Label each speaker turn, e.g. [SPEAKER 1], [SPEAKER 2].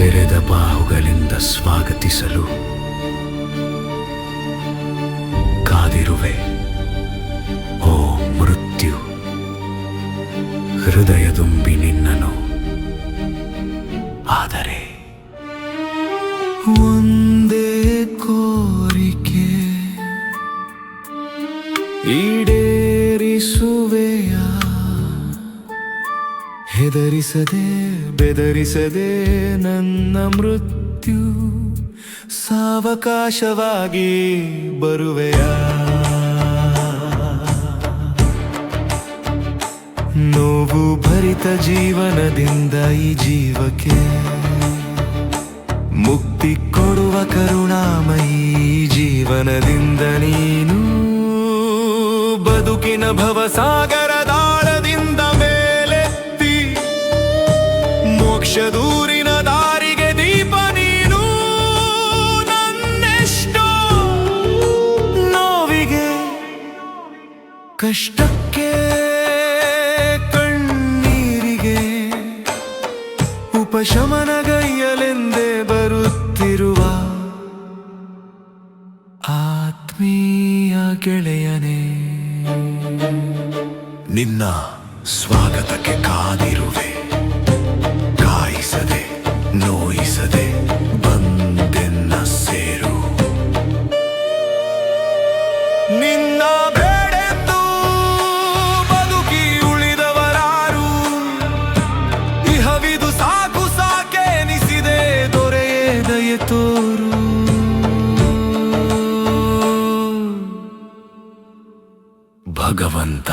[SPEAKER 1] ತೆರೆದ ಬಾಹುಗಳಿಂದ ಸ್ವಾಗತಿಸಲು ಕಾದಿರುವೆ ಓ ಮೃತ್ಯು. ಹೃದಯದುಂಬಿ ನಿನ್ನನು ಆದರೆ ಒಂದೇ ಕೋರಿಕೆ ಈಡೇರಿಸುವೆಯ ಹೆದರಿಸದೆ, ಬೆದರಿಸದೆ ನನ್ನ ಮೃತ್ಯು ಸಾವಕಾಶವಾಗಿ ಬರುವೆಯ? ನೋವು ಭರಿತ ಜೀವನದಿಂದ ಈ ಜೀವಕ್ಕೆ ಮುಕ್ತಿ ಕೊಡುವ ಕರುಣಾಮಯಿ ಜೀವನದಿಂದ ನೀನು ಬದುಕಿನ ಭವಸಾಗರದಾಳದಿಂದ ಮೋಕ್ಷ ದೂರಿನ ದಾರಿಗೆ ದೀಪ ನೀನು ನನ್ನೆಷ್ಟೋ ನೋವಿಗೆ ಕಷ್ಟಕ್ಕೆ ಕಣ್ಣೀರಿಗೆ ಉಪಶಮನಗೈಯಲೆಂದೇ ಬರುತ್ತಿರುವ ಆತ್ಮೀಯ ಗೆಳೆಯನೆ. ನಿನ್ನ ಸ್ವಾಗತಕ್ಕೆ ಕಾದಿರುವೆ. ನಿನ್ನ ಬೇಡೆಂದು ಬದುಕಿ ಉಳಿದವರಾರು. ಇಹವಿದು ಸಾಕು ಸಾಕೆನಿಸಿದೆ ದೊರೆಯೇ ದಯೆ ತೋರು. ಭಗವಂತ.